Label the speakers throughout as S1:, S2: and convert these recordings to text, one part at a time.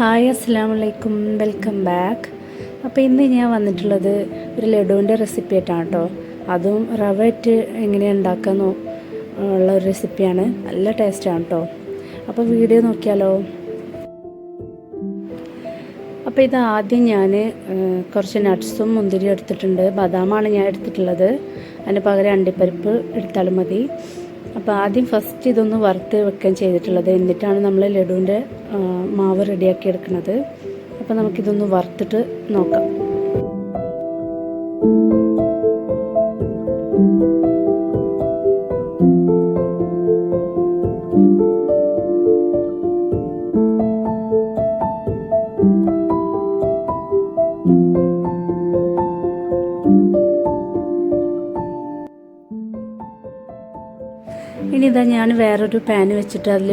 S1: Hi അസ്സാം വലൈക്കും welcome back. അപ്പോൾ ഇന്ന് ഞാൻ വന്നിട്ടുള്ളത് ഒരു ലഡുവിന്റെ റെസിപ്പി ആയിട്ടാണ് കേട്ടോ. അതും റവ ഇട്ട് എങ്ങനെയാണ് ഉള്ള ഒരു റെസിപ്പിയാണ്. നല്ല ടേസ്റ്റാണ് കേട്ടോ. അപ്പോൾ വീഡിയോ നോക്കിയാലോ? അപ്പോൾ ഇത് ആദ്യം ഞാൻ കുറച്ച് നട്ട്സും മുന്തിരി എടുത്തിട്ടുണ്ട്. ബദാമാണ് ഞാൻ എടുത്തിട്ടുള്ളത്. അതിന് പകരം അണ്ടിപ്പരിപ്പ് എടുത്താലും മതി. അപ്പോൾ ആദ്യം ഫസ്റ്റ് ഇതൊന്ന് വറുത്ത് വെക്കാൻ ചെയ്തിട്ടുള്ളത്. എന്നിട്ടാണ് നമ്മൾ ലഡുവിന്റെ മാവ് റെഡിയാക്കി എടുക്കുന്നത്. അപ്പോൾ നമുക്കിതൊന്ന് വറുത്തിട്ട് നോക്കാം. ഇനി ഇതാ ഞാൻ വേറൊരു പാൻ വെച്ചിട്ട് അതിൽ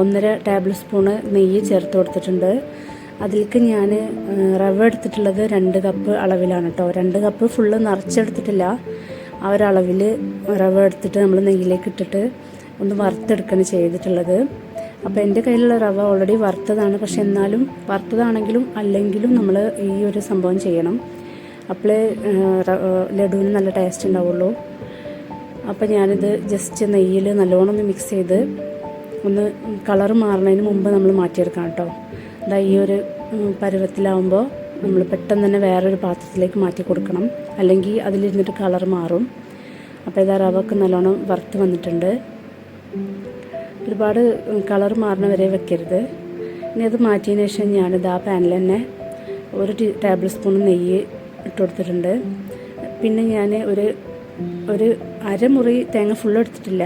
S1: ഒന്നര ടേബിൾ സ്പൂണ് നെയ്യ് ചേർത്ത് കൊടുത്തിട്ടുണ്ട്. അതിലേക്ക് ഞാൻ റവ എടുത്തിട്ടുള്ളത് രണ്ട് കപ്പ് അളവിലാണ് കേട്ടോ രണ്ട് കപ്പ് ഫുള്ള് നിറച്ചെടുത്തിട്ടില്ല. ആ ഒരളവിൽ റവ എടുത്തിട്ട് നമ്മൾ നെയ്യിലേക്ക് ഇട്ടിട്ട് ഒന്ന് വറുത്തെടുക്കുകയാണ് ചെയ്തിട്ടുള്ളത്. അപ്പോൾ എന്റെ കയ്യിലുള്ള റവ ഓൾറെഡി വറുത്തതാണ്. പക്ഷെ എന്നാലും വറുത്തതാണെങ്കിലും അല്ലെങ്കിലും നമ്മൾ ഈ ഒരു സംഭവം ചെയ്യണം. അപ്പോൾ ലഡുവിന് നല്ല ടേസ്റ്റ് ഉണ്ടാവുള്ളൂ. അപ്പോൾ ഞാനിത് ജസ്റ്റ് നെയ്യിൽ നല്ലോണം ഒന്ന് മിക്സ് ചെയ്ത് ഒന്ന് കളർ മാറുന്നതിന് മുമ്പ് നമ്മൾ മാറ്റിയെടുക്കാം കേട്ടോ. അതാ ഈ ഒരു പരുവത്തിലാവുമ്പോൾ നമ്മൾ പെട്ടെന്ന് തന്നെ വേറൊരു പാത്രത്തിലേക്ക് മാറ്റി കൊടുക്കണം. അല്ലെങ്കിൽ അതിലിരുന്നിട്ട് കളർ മാറും. അപ്പോൾ ഇതാ റവക്ക് നല്ലോണം വറുത്ത് വന്നിട്ടുണ്ട്. ഒരുപാട് കളർ മാറുന്ന വരെ വെക്കരുത്. ഇനി അത് മാറ്റിയതിന് ശേഷം ഞാനിത് ആ പാനിൽ തന്നെ ഒരു ടേബിൾ സ്പൂൺ നെയ്യ് ഇട്ട് കൊടുത്തിട്ടുണ്ട്. പിന്നെ ഞാൻ ഒരു ഒരു അരമുറി തേങ്ങ ഫുൾ എടുത്തിട്ടില്ല.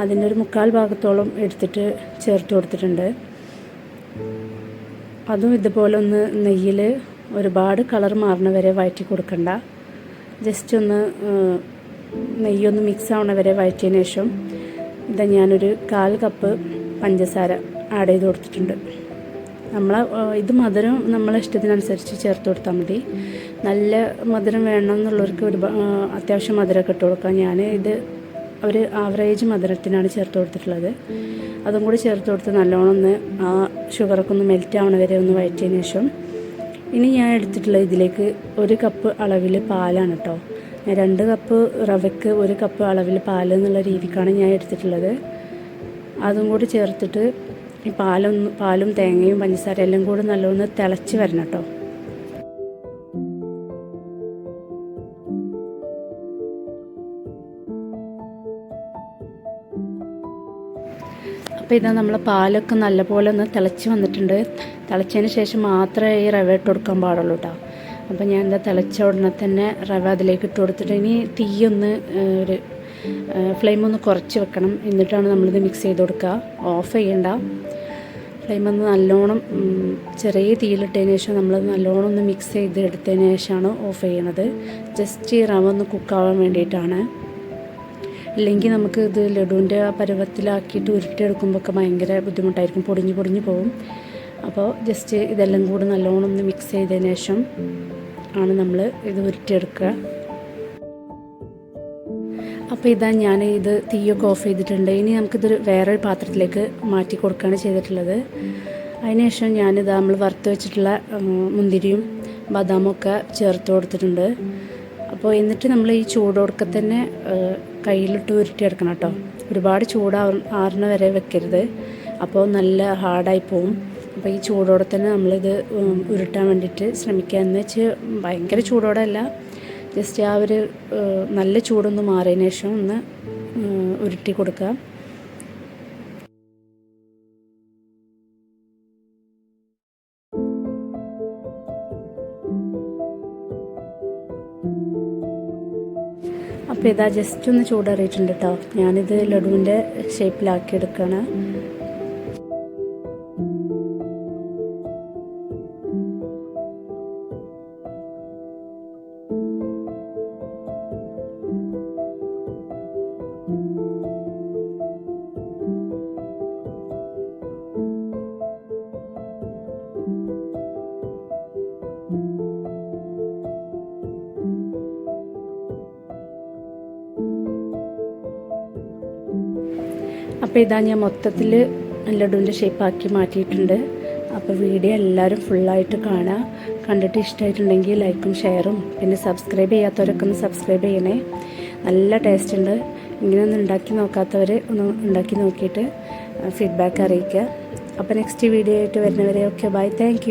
S1: അതിന്റെ ഒരു മുക്കാൽ ഭാഗത്തോളം എടുത്തിട്ട് ചേർത്ത് കൊടുത്തിട്ടുണ്ട്. അതും ഇതുപോലെ ഒന്ന് നെയ്യിൽ ഒരുപാട് കളർ മാറണ വരെ വഴറ്റി കൊടുക്കണ്ട. ജസ്റ്റ് ഒന്ന് നെയ്യൊന്ന് മിക്സ് ആവണ വരെ വഴറ്റിയതിന് ശേഷം ഇതാ ഞാനൊരു കാൽ കപ്പ് പഞ്ചസാര ആഡ് ചെയ്ത് കൊടുത്തിട്ടുണ്ട്. നമ്മൾ ഇത് മധുരം നമ്മളെ ഇഷ്ടത്തിനനുസരിച്ച് ചേർത്ത് കൊടുത്താൽ മതി. നല്ല മധുരം വേണം എന്നുള്ളവർക്ക് ഒരു അത്യാവശ്യം മധുരമൊക്കെ ഇട്ട് കൊടുക്കാം. ഞാൻ ഇത് ഒരു ആവറേജ് മധുരത്തിനാണ് ചേർത്ത് കൊടുത്തിട്ടുള്ളത്. അതും കൂടി ചേർത്ത് കൊടുത്ത് നല്ലോണം ഒന്ന് ആ ഷുഗറൊക്കെ ഒന്ന് മെൽറ്റ് ആവണ വരെ ഒന്ന് വഴറ്റിയതിന് ശേഷം ഇനി ഞാൻ എടുത്തിട്ടുള്ള ഇതിലേക്ക് ഒരു കപ്പ് അളവിൽ പാലാണ് കേട്ടോ രണ്ട് കപ്പ് റവയ്ക്ക് ഒരു കപ്പ് അളവിൽ പാൽ എന്നുള്ള രീതിക്കാണ് ഞാൻ എടുത്തിട്ടുള്ളത്. അതും കൂടി ചേർത്തിട്ട് ഈ പാലൊന്ന് പാലും തേങ്ങയും പഞ്ചസാര എല്ലാം കൂടി നല്ലോണം തിളച്ച് വരണം കേട്ടോ അപ്പോൾ ഇതാ നമ്മൾ പാലൊക്കെ നല്ലപോലെ ഒന്ന് തിളച്ച് വന്നിട്ടുണ്ട്. തിളച്ചതിന് ശേഷം മാത്രമേ ഈ റവ ഇട്ട് കൊടുക്കാൻ പാടുള്ളൂ കേട്ടോ അപ്പോൾ ഞാൻ എന്താ തിളച്ച ഉടനെ തന്നെ റവ അതിലേക്ക് ഇട്ട് കൊടുത്തിട്ട് ഇനി തീയൊന്ന് ഒരു ഫ്ലെയിം ഒന്ന് കുറച്ച് വെക്കണം. എന്നിട്ടാണ് നമ്മളിത് മിക്സ് ചെയ്ത് കൊടുക്കുക ഓഫ് ചെയ്യണ്ട. ഫ്ലെയിം ഒന്ന് നല്ലോണം ചെറിയ തീയിലിട്ടതിന് ശേഷം നമ്മൾ നല്ലോണം ഒന്ന് മിക്സ് ചെയ്ത് എടുത്തതിന് ശേഷമാണ് ഓഫ് ചെയ്യണത്. ജസ്റ്റ് ഈ റവ ഒന്ന് കുക്കാവാൻ വേണ്ടിയിട്ടാണ്. ഇല്ലെങ്കിൽ നമുക്ക് ഇത് ലഡുവിന്റെ ആ പരുവത്തിലാക്കിയിട്ട് ഉരുട്ടിയെടുക്കുമ്പോൾ ഒക്കെ ഭയങ്കര ബുദ്ധിമുട്ടായിരിക്കും. പൊടിഞ്ഞ് പൊടിഞ്ഞ് പോകും അപ്പോൾ ജസ്റ്റ് ഇതെല്ലാം കൂടി നല്ലോണം ഒന്ന് മിക്സ് ചെയ്തതിന് ശേഷം ആണ് നമ്മൾ ഇത് ഉരുട്ടിയെടുക്കുക. അപ്പോൾ ഇതാ ഞാൻ ഇത് തീയൊക്കെ ഓഫ് ചെയ്തിട്ടുണ്ട്. ഇനി നമുക്കിതൊരു വേറൊരു പാത്രത്തിലേക്ക് മാറ്റി കൊടുക്കുകയാണ് ചെയ്തിട്ടുള്ളത്. അതിനുശേഷം ഞാനിത് നമ്മൾ വറുത്ത് വെച്ചിട്ടുള്ള മുന്തിരിയും ബദാമൊക്കെ ചേർത്ത് കൊടുത്തിട്ടുണ്ട്. അപ്പോൾ എന്നിട്ട് നമ്മൾ ഈ ചൂടോടൊക്കെ തന്നെ കയ്യിലിട്ട് ഉരുട്ടിയെടുക്കണം കേട്ടോ. ഒരുപാട് ചൂടാ ആറുന്ന വരെ വെക്കരുത്. അപ്പോൾ നല്ല ഹാർഡായി പോവും. അപ്പോൾ ഈ ചൂടോടെ തന്നെ നമ്മളിത് ഉരുട്ടാൻ വേണ്ടിയിട്ട് ശ്രമിക്കുക. എന്ന് വെച്ച് ഭയങ്കര ചൂടോടെ അല്ല ജസ്റ്റ് ആ ഒരു നല്ല ചൂടൊന്ന് മാറിയതിന് ശേഷം ഒന്ന് ഉരുട്ടി കൊടുക്കുക. അപ്പോൾ ഇതാ ജസ്റ്റ് ഒന്ന് ചൂടറിയിട്ടുണ്ട് കേട്ടോ ഞാനിത് ലഡുവിന്റെ ഷേപ്പിലാക്കി എടുക്കുകയാണ് അപ്പോൾ ഇതാ ഞാൻ മൊത്തത്തിൽ ലഡുവിന്റെ ഷേപ്പാക്കി മാറ്റിയിട്ടുണ്ട്. അപ്പോൾ വീഡിയോ എല്ലാവരും ഫുള്ളായിട്ട് കാണുക കണ്ടിട്ട് ഇഷ്ടമായിട്ടുണ്ടെങ്കിൽ ലൈക്കും ഷെയറും പിന്നെ സബ്സ്ക്രൈബ് ചെയ്യാത്തവരൊക്കെ ഒന്ന് സബ്സ്ക്രൈബ് ചെയ്യണേ. നല്ല ടേസ്റ്റ് ഉണ്ട്. ഇങ്ങനെ ഒന്ന് ഉണ്ടാക്കി നോക്കാത്തവർ ഒന്ന് ഉണ്ടാക്കി നോക്കിയിട്ട് ഫീഡ്ബാക്ക് അറിയിക്കുക. അപ്പോൾ നെക്സ്റ്റ് വീഡിയോ ആയിട്ട് വരുന്നവരെ ഓക്കെ ബൈ താങ്ക്